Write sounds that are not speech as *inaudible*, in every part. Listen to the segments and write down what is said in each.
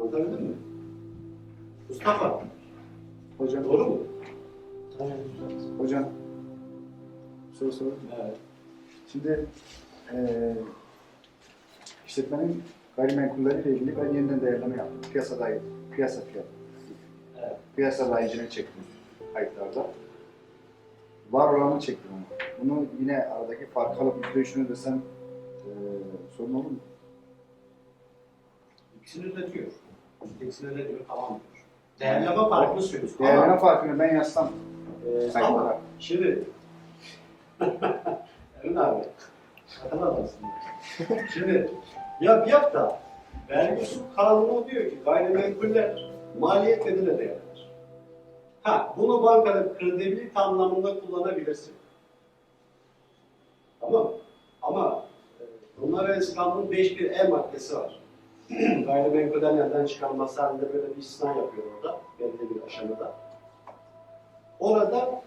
Anlatabildim mi? Mustafa, Hocam, doğru mu? hocam. Soru sorayım. Evet. Şimdi eee işletmenin gayrimenkulleriyle ilgili ben yeniden değerleme yaptım. Piyasa dahi, piyasa fiyatı. Evet. Piyasa dahicini çektim kayıtlarda. Var olanı çektim ama. Bunu yine aradaki farkı alıp yüzde üçünü desem eee sorun olur mu? İkisini de İkisini de diyor, tamam diyor. Değerleme farkını söylüyorsun. Değerleme Ama, farkını ben yazsam e, ama şimdi *laughs* Emin abi, şakalı adamsın. Şimdi ya bir yap da vergi kanunu diyor ki gayrimenkuller maliyet nedeniyle değerlenir. Ha, bunu bankada kredibilite anlamında kullanabilirsin. Tamam? Ama bunlara İslam'ın 5 bir E maddesi var. *clears throat* Gayrimenkulden elden çıkarılması halinde böyle bir istisna yapıyor orada, belli bir aşamada. Orada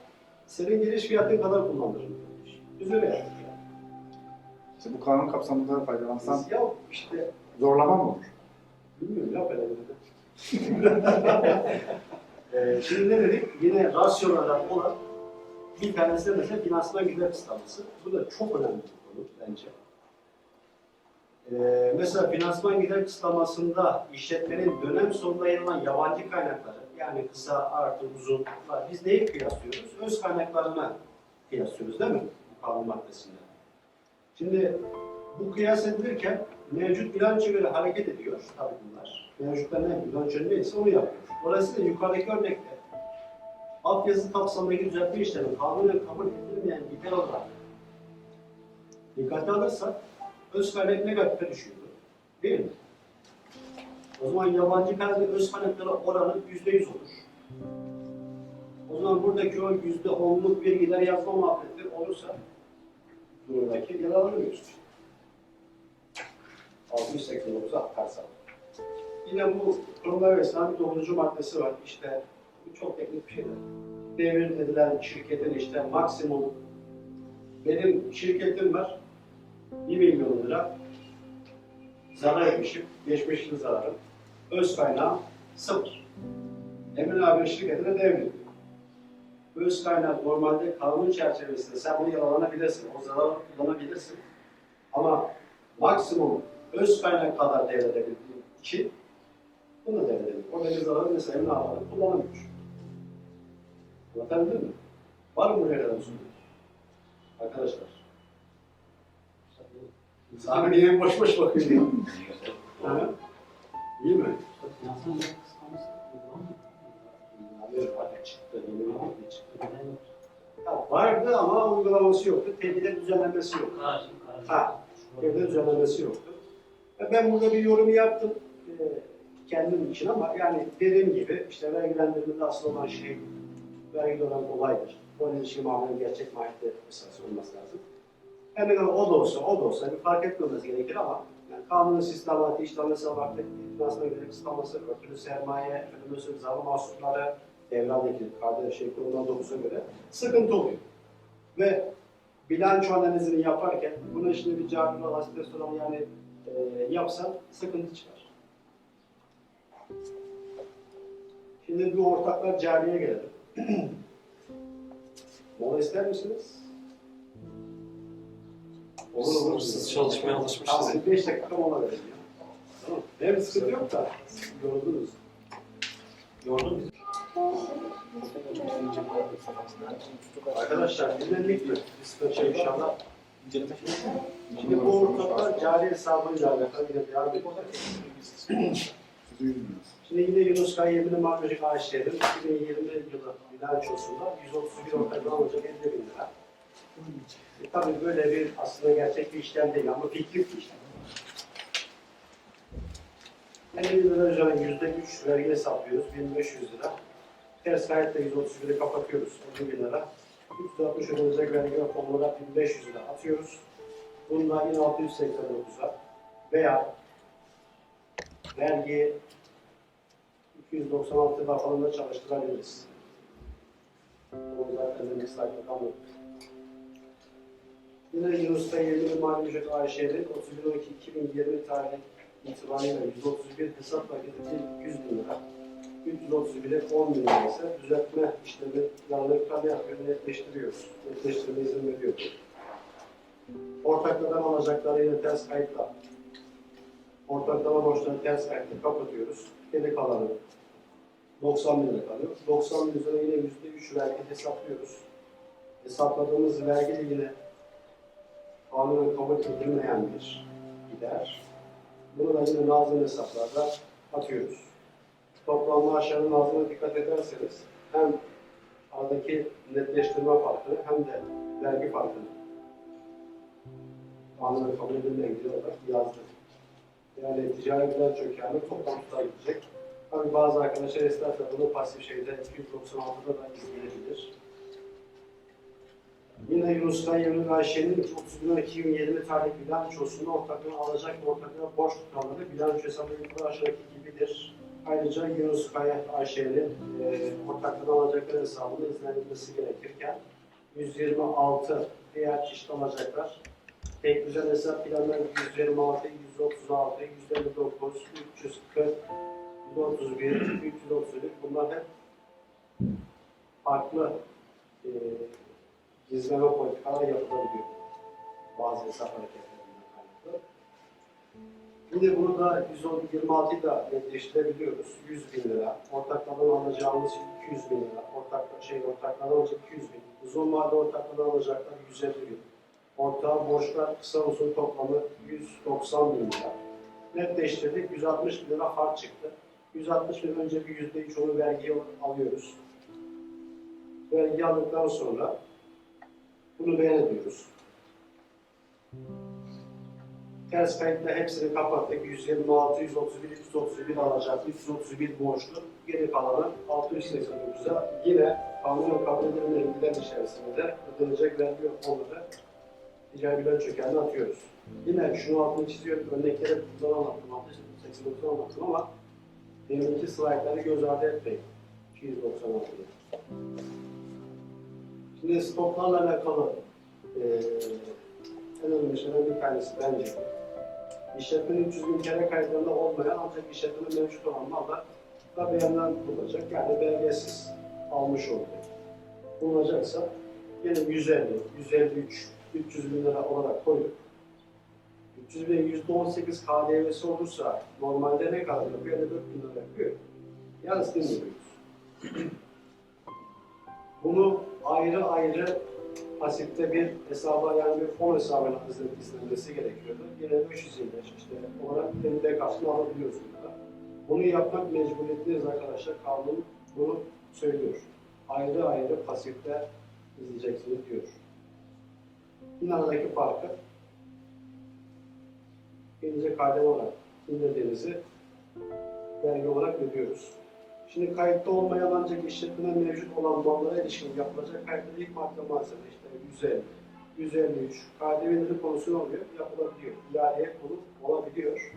senin giriş fiyatın kadar kullanırım. Üzere yaptık yani. İşte bu kanun kapsamında faydalansam Ya işte zorlama mı olur? Bilmiyorum ya böyle *laughs* ee, Şimdi ne dedik? Yine rasyonel olan bir tanesi de mesela finansman gider kısıtlaması. Bu da çok önemli bir konu bence. Ee, mesela finansman gider kısıtlamasında işletmenin dönem sonunda yayılan yabancı kaynakları yani kısa artı uzun. Biz neyi kıyaslıyoruz? Öz kaynaklarına kıyaslıyoruz değil mi? Bu kanun maddesinde. Şimdi bu kıyas edilirken mevcut bilanço göre hareket ediyor tabii bunlar. Mevcutta ne bilanço neyse onu yapıyor. Dolayısıyla yukarıdaki örnekte altyazı kapsamındaki düzeltme işlemi kanunen kabul edilmeyen gider olarak dikkate alırsak öz kaynak negatife düşüyordu. Değil mi? O zaman yabancı kaynak öz kaynaklara oranı yüzde yüz olur. O zaman buradaki o yüzde onluk bir gider yazma muhabbeti olursa durumdaki yer alamıyoruz. 689'a akarsak. Yine bu kurumlar ve İslam'ın 9. maddesi var. İşte bu çok teknik bir şeydir. Devir edilen şirketin işte maksimum benim şirketim var 1 milyon lira zarar etmişim. Geçmiş zararım. Öz kaynağım sıfır. Emin abi şirketine devrediyor. Öz kaynak normalde kanun çerçevesinde sen bunu yalanabilirsin, o zararı kullanabilirsin. Ama maksimum öz kaynak kadar devredebildiği için bunu devredebilir. Oradaki zararı mesela emin abi kullanamıyor. Anlatabildim mi? Var mı buraya kadar? Arkadaşlar. Sami niye boş boş bakıyor ya? Ha? İyi mi? Ya vardı ama uygulaması yoktu. Tedbir düzenlemesi yoktu. Ha, tedbir düzenlemesi yoktu. Ben burada bir yorum yaptım e, kendim için ama yani dediğim gibi işte vergilendirmede asıl olan şey vergi olan olaydır. O ilişki mamulen gerçek mahiyette esas olması lazım. Kadar o da olsa, o da olsa bir fark etmemesi gerekir ama yani kanunun sistematiği, işlemesi vakti, finansman giderek kısıtlaması, örtülü sermaye, efendim söyleyeyim, zararlı mahsuslara devrandaki kardeş şey kurumdan 9'a göre sıkıntı oluyor. Ve bilanço analizini yaparken bunu şimdi bir cari olan yani e, yapsan sıkıntı çıkar. Şimdi bu ortaklar cariye gelelim. *clears throat* Mola ister misiniz? Olur olur. Sınırsız çalışmaya alışmışız. Tamam, 5 dakika mola verelim ya. Tamam. Benim sıkıntı yok da. siz Yoruldunuz. Yordun bizi. Arkadaşlar dinlendik mi? Bir sıkıntı şey inşallah. Şimdi bu ortaklar cari hesabıyla alakalı yine devam ediyoruz. Şimdi yine Yunus Kaya Yemini Marmacık AŞ'nin 2020 yılı bilançosunda 131 ortak alınacak 50 bin lira. E, tabii böyle bir aslında gerçek bir işlem değil ama fikri bir işlem. 50 bin lira üzerine yüzde üç vergi hesaplıyoruz, 1500 lira. Ters kayıtla 131'i kapatıyoruz, 50 bin lira. 360 ödenecek vergi raporlara 1500 lira atıyoruz. Bundan yine 689'a veya vergi 296 raporunda çalıştırabiliriz. Onu zaten demek sayfa kalmadı. Yine Yunus'ta 20 mali ücret AŞ'nin 31.12.2020 tarih itibariyle 131 hesap paketi 100 bin lira. 331'e 10 bin lira ise düzeltme işlemi planları yapıyor, netleştiriyoruz. Netleştirme izin veriyoruz. Ortaklardan alacakları yine ters kayıtla. Ortaklama borçlarını ters kayıtla kapatıyoruz. Geri kalanı 90 bin lira kalıyor. 90 bin lira yine %3 vergi hesaplıyoruz. Hesapladığımız vergi de yine kanunen kabul edilmeyen bir gider. Bunu da yine nazım hesaplarda atıyoruz. Toplam maaşların nazımına dikkat ederseniz hem aradaki netleştirme farkını hem de vergi farkını kanunen kabul edilmeyen gider olarak yazdık. Yani ticari bilanço kârı toplam tutar gidecek. Tabii bazı arkadaşlar esnafla bunu pasif şeyde 296'da da izleyebilir. Yine Yunus Kayyan'ın Ayşe'nin 31-2020 tarih bilançosunda ortaklığı alacak ve ortaklığa borç tutanları bilanço hesabı yukarı aşağıdaki gibidir. Ayrıca Yunus Kaya Ayşe'nin e, ortaklığı alacakları hesabında izlenilmesi gerekirken 126 diğer çeşitli alacaklar tek düzen hesap planları 126, 136, 159, 340, 131, 331 bunlar hep farklı gizleme politikalar yapılabiliyor. Bazı hesap hareketlerinden kaynaklı. Şimdi bunu da 126'yı da netleştirebiliyoruz. 100 bin lira. Ortakladan alacağımız 200 bin lira. Ortak, şey, ortakladan alacak 200 bin. Uzun vade ortakladan alacaklar 150 bin. Ortağı borçlar kısa uzun toplamı 190 bin lira. Netleştirdik. 160 bin lira fark çıktı. 160 bin önce bir yüzde üç onu vergiye alıyoruz. Vergi aldıktan sonra bunu beyan ediyoruz. Ters kayıtla hepsini kapattık. 126, 131, 331 alacak, 331 borçlu. Geri kalanı 689'a yine kanunen kabul edilen içerisinde ödenecek vergi onları ticari bilanço kökenine atıyoruz. Yine şunu altını çiziyorum. Örnekleri buradan anlattım. 89'dan anlattım ama Deminki slaytları göz ardı etmeyin. 296'da. Şimdi stoklarla alakalı eee en önemli şeylerden bir tanesi bence. İşletmenin 300 bin kere kaydında olmayan ancak işletmenin mevcut olan mallar da beyandan bulunacak. Yani belgesiz almış oldu. Bulunacaksa yine 150, 153, 300 bin lira olarak koyup 300 bin %18 KDV'si olursa normalde ne kadar yapıyor? 54 bin lira yapıyor. Yarısını veriyoruz. Bunu ayrı ayrı pasifte bir hesaba yani bir fon hesabına izlenmesi gerekiyordu. Yine 525 işte olarak elinde karşılığını alabiliyorsunuz da. Bunu yapmak mecburiyetindeyiz arkadaşlar. Kanun bunu söylüyor. Ayrı ayrı pasifte izleyeceksiniz diyor. Yine farkı birinci kademe olarak indirdiğinizi vergi olarak ödüyoruz. Şimdi kayıtta olmayan ancak işletmede mevcut olan mallara ilişkin yapılacak kayıtlı ilk madde malzeme işte 150, 153, KDV'leri konusu oluyor? Yapılabiliyor. İadeye konu olabiliyor.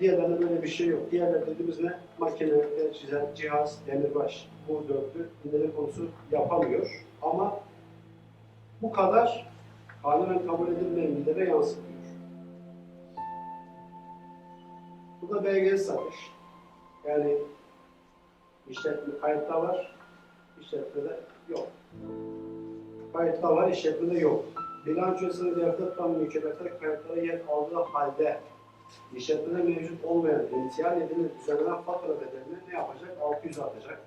Diğerlerinde böyle bir şey yok. Diğerler dediğimiz ne? Makine, teçhizat, cihaz, demirbaş, bu dörtlü indirim konusu yapamıyor. Ama bu kadar kanunen kabul edilmeyen gidere yansıtıyor. Bu da belgeli satış. Yani işletme kayıtta var, işletmede yok. Kayıtta var, işletmede yok. Bilançosunu devlet tutan mükellefler kayıtlara yer aldığı halde işletmede mevcut olmayan emtiyal edilen düzenlenen fatura bedelini ne yapacak? 600 atacak.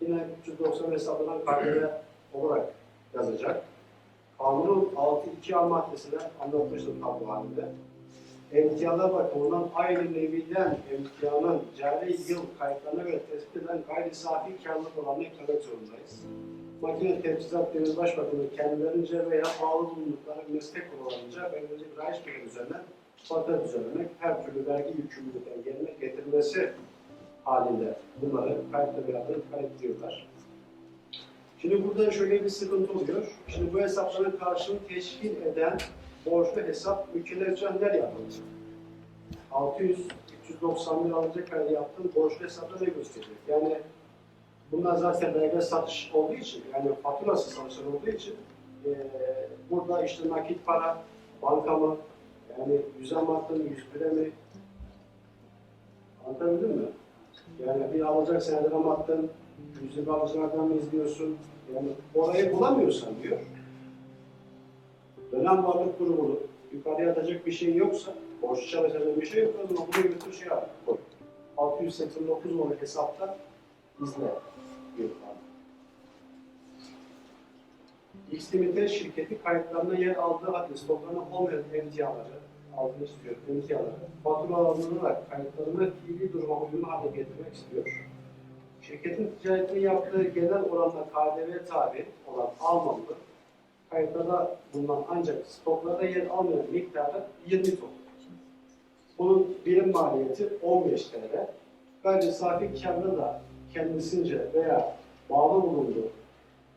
Yine 390 hesabından KDV olarak yazacak. Kanunun 6.2a maddesine anlatmıştım tablo halinde. Emtiyana bakımından aynı neviden emtiyanın cari yıl kayıtlarına göre tespit edilen gayri safi karlılık oranını eklemek zorundayız. Makine teçhizat deniz başbakanı kendilerince veya bağlı bulundukları meslek kurullarınca belirleyecek rayiç bir üzerine fatura düzenlemek, her türlü vergi yükümlülükten yerine getirilmesi halinde bunları kayıtlı bir adı kayıtlıyorlar. Şimdi burada şöyle bir sıkıntı oluyor. Şimdi bu hesapların karşılığını teşkil eden borçlu hesap ülkeler üzerinden yapılacak. 600 390 lira alacak halde yaptığın borçlu hesapta ne gösterecek? Yani bunlar zaten belge satış olduğu için, yani faturası satışlar olduğu için e, burada işte nakit para, banka mı, yani yüze mi attın, yüz bire mi? Anlatabildim mi? Yani bir alacak seneden mi attın, yüz lira alacaklardan mı izliyorsun? Yani orayı bulamıyorsan diyor. Dönem varlık grubunu yukarıya atacak bir şey yoksa, borç çalışacak bir şey yok, o zaman bunu götür şey yap. koy. 689 numaralı hesapta izle. X Limited şirketi kayıtlarına yer aldığı halde stoklarına olmayan emtiaları, altını istiyor, emtiaları, faturalandırılarak kayıtlarını fiili duruma uyumlu hale getirmek istiyor. Şirketin ticaretini yaptığı genel oranda KDV tabi olan Almanlı kayıtlarda bulunan ancak stoklarda yer almayan miktarı 20 ton. Bunun birim maliyeti 15 TL. Gayri safi karını da kendisince veya bağlı bulunduğu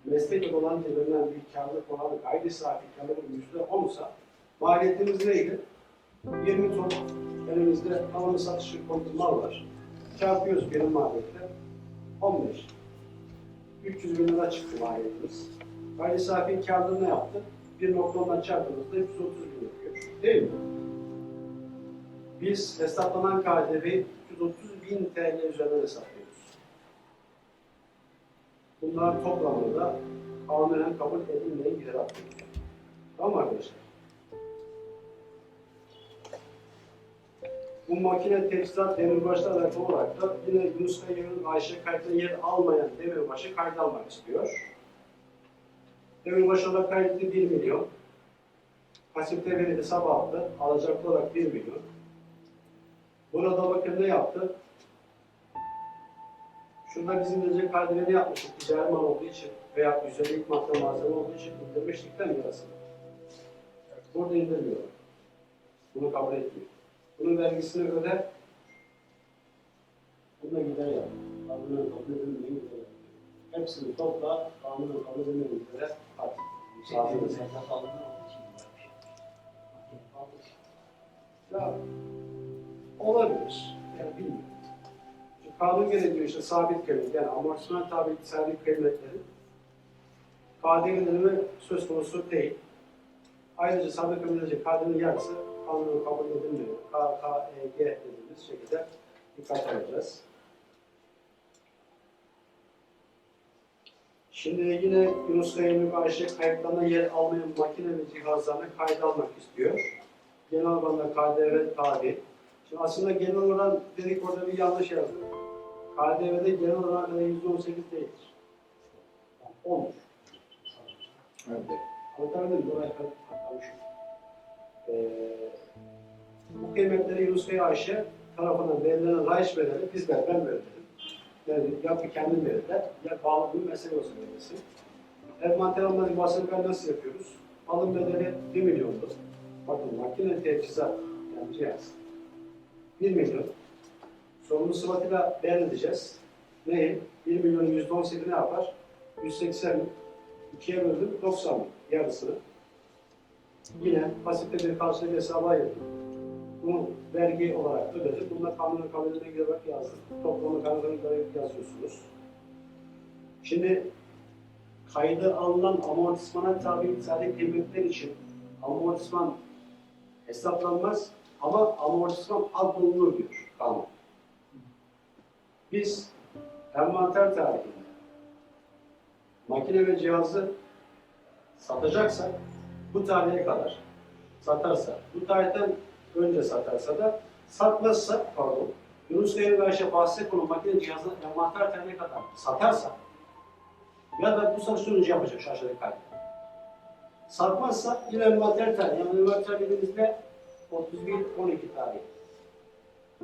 meslek olan verilen bir karlılık olan gayri safi karlılık yüzde onsa maliyetimiz neydi? 20 ton elimizde tamamı satışı kontu mal var. Çarpıyoruz birim maliyetle 15. 300 bin lira çıktı maliyetimiz. Gayri safi karlılığı ne yaptı? 1.10'dan çarptığımızda 330 bin yapıyor. Değil mi? Biz hesaplanan KDV'yi 330 bin TL üzerinden hesaplıyoruz. Bunlar toplamında kanunen kabul edilmeyen gider hakkında. Tamam mı arkadaşlar? Bu makine teçhizat demirbaşla alakalı olarak da yine Yunus Kayı'nın Ayşe kayıtına yer almayan demirbaşı kayda almak istiyor. Demirbaşı olarak kayıtlı 1 milyon. Pasifte verildi sabah aldı. Alacaklı olarak 1 milyon. Burada bakın ne yaptı? Şurada bizim derece kaydını yapmıştık. Ticari mal olduğu için veya güzellik madde malzeme olduğu için indirmiştik değil mi yarısını? Burada indirmiyor. Bunu kabul etmiyor. Bunun vergisini öde. Buna gider yap. Kanunen kabul yap. Hepsini topla, kanunen kabul edilmeyen gidere at. Sağlığınız. Ya olabilir. Yani bilmiyorum. Çünkü kanun gerekiyor işte sabit kıymet yani amortisman tabi sabit kıymetleri KDV'lerine söz konusu değil. Ayrıca sabit kıymetleri KDV'nin yarısı kanunun kabul edilmiyor. KKEG dediğimiz şekilde dikkat edeceğiz. Şimdi yine Yunus Kayınlık Ayşe kayıtlarına yer almayan makine ve cihazlarını kayda almak istiyor. Genel oranda KDV tabi. Şimdi aslında genel oran dedik orada bir yanlış yazdık. KDV'de genel oran yüzde on sekiz değildir. Yani olmuş. Evet. Anlatabildim mi? Oraya katlamışım. Ee, bu kıymetleri Yunus Bey Ayşe tarafından verilen rayış bedeli biz ver, ben verelim. Yani ya bir kendim verirler ya bağlı bir mesele olsun verilmesi. Envanter almadık bahsedip nasıl yapıyoruz? Alım bedeli 1 milyondu. Bakın makine teçhizat yani cihaz. 1 milyon. Sorumlu sıfatıyla beyan edeceğiz. Neyi? 1 milyon yüzde on ne yapar? 180 ikiye böldüm 90 yarısını. Yine pasifte bir karşılık hesabı ayırdım. Bunu vergi olarak ödedim. Bunlar kanunun kabilene girerek yazdım. Toplamı kanununa göre yazıyorsunuz. Şimdi kayda alınan amortismana tabi sadece kıymetler için amortisman hesaplanmaz ama amortisman ad bulunur diyor kanun. Biz envanter tarihinde makine ve cihazı satacaksak bu tarihe kadar satarsa, bu tarihten önce satarsa da satmazsa, pardon, Yunus ve Ayşe bahse konu makine cihazı envanter tarihine kadar satarsa ya da bu satıştan önce yapacak şu aşağıdaki kaydı. Satmazsa yine envanter tarihi, yani envanter dediğimizde 31 12 tarihi.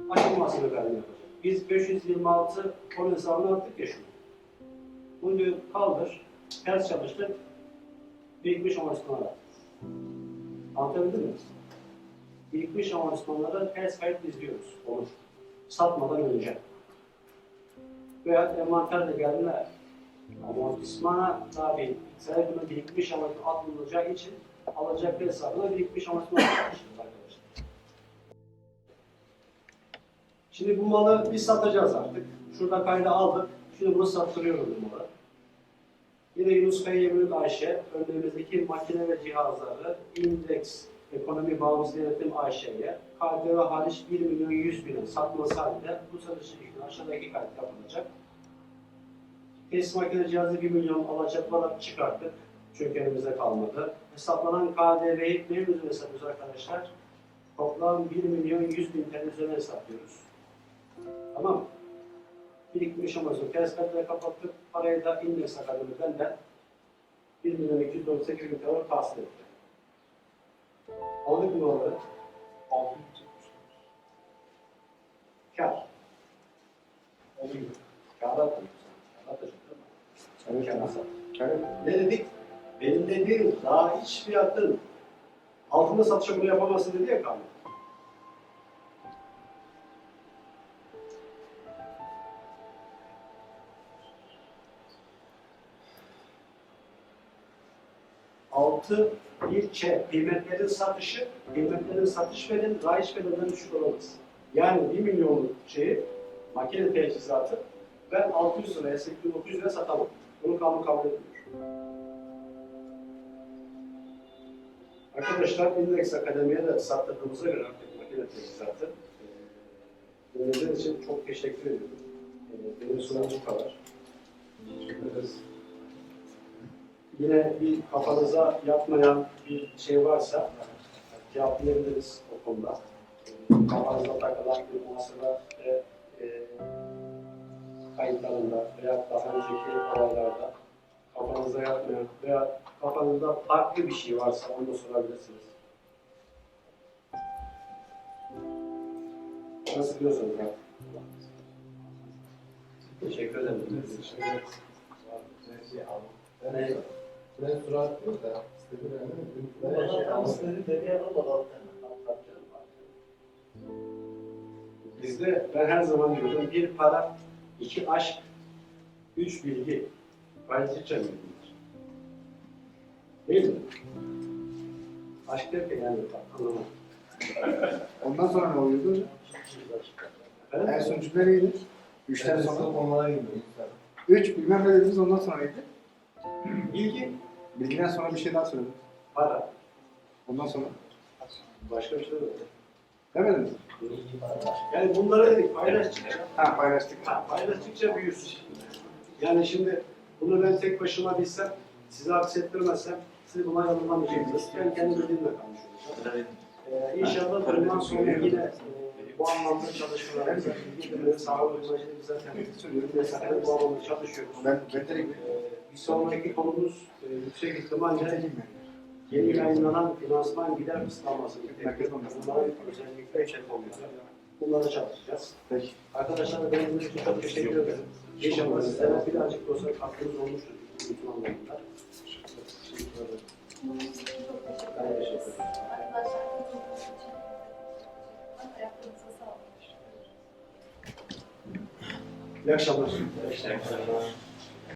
Açılmasını kaydını yapacak. Biz 526 ton hesabını attık ya şunu. Bunu diyor kaldır, ters çalıştır, birikmiş amortismanlar. Anlatabildim mi? Birikmiş amortismanları ters kayıt izliyoruz. Olur. Satmadan önce. Veya envanter de geldiler. Amortismana tabi sayfına birikmiş amortisman atlınacağı için alacaklı hesabına birikmiş amortisman atmışız arkadaşlar. Şimdi bu malı biz satacağız artık. Şurada kayda aldık. Şimdi bunu sattırıyoruz bu malı. Yine Yunus Kaya Yeminlik Ayşe, önlerimizdeki makine ve cihazları, indeks Ekonomi Bağımsız Denetim AŞ'ye KDV hariç 1 milyon 100 binin satması halinde bu satış işlemi aşağıdaki kayıt yapılacak. Tesis makine cihazı 1 milyon alacak olarak çıkarttık. Çünkü elimizde kalmadı. Hesaplanan KDV'yi neyin üzerine hesaplıyoruz arkadaşlar? Toplam 1 milyon 100 bin TL üzerine hesaplıyoruz. Tamam mı? Birikmiş aşamasını ters katlara kapattık. Parayı da indeks akademiden de 1 milyon 298 bin TL tahsil etti. Aldık mı onları? Aldık. Kar. Oluyor. Kâra atıyoruz. Kâra? Evet. Kâra sat. Kâr Ne dedik? Benim dediğim daha hiç fiyatın altında satışa bunu yapamazsın dedi ya kanun. Altı Ç, kıymetlerin satışı, kıymetlerin satış bedeli, rayiç bedelinden düşük olamaz. Yani 1 milyonluk şeyi, makine teçhizatı ben 600 liraya, 800 liraya satamam. Bunu kanun kabul etmiyor. Arkadaşlar Index Akademi'ye de sattırdığımıza göre artık makine teçhizatı e, dinlediğiniz için çok teşekkür ediyorum. E, benim sunum bu kadar. Teşekkür ederiz. Yine bir kafanıza yatmayan bir şey varsa cevaplayabiliriz o konuda. E, kafanıza takılan bir muhasebe ve e, kayıtlarında veya daha önceki olaylarda kafanıza yatmayan veya kafanızda farklı bir şey varsa onu da sorabilirsiniz. Nasıl diyorsunuz ya? Teşekkür ederim. Teşekkür ederim. Ne? Ben surat yok da istediğim Bizde ben her zaman diyorum bir para, iki aşk, üç bilgi. Paylaştıkça bilgiler. Değil mi? Aşk derken yani anlamadım. Ondan sonra ne oluyordu? En Efendim? son cümle neydi? Üçten sonra. onlara gidiyorum. Üç bilmem ne dediniz ondan sonra neydi? Bilgi, Bilgiden sonra bir şey daha söylediniz. para. Ondan sonra. Başka bir şey yok. Demediniz mi? Yani bunları dedik paylaştıkça, Ha paylaştık. ha, paylaştıkça büyürsün. Yani şimdi bunu ben tek başıma bilsem, size aksettirmezsem siz buna yanılamayacaksınız. Ben kendi bildiğimle kalmış olacağım. Ee, inşallah bundan sonra yine e, bu anlamda çalışmalarımıza, bilgilerimize sağlık uygulayıcılığı zaten mesela bu anlamda çalışıyoruz. Ben ben direkt Ee, bir sonraki konumuz e, yüksek ihtimalle yeni yayınlanan finansman gider kısıtlaması. Bunların özellikle içerik oluyor. Bunlara çalışacağız. Peki. Arkadaşlar benim için çok teşekkür ederim. İnşallah sizlere birazcık da olsa katkınız olmuştur bütün anlamda. Ben teşekkür ederim. İyi akşamlar. İyi akşamlar.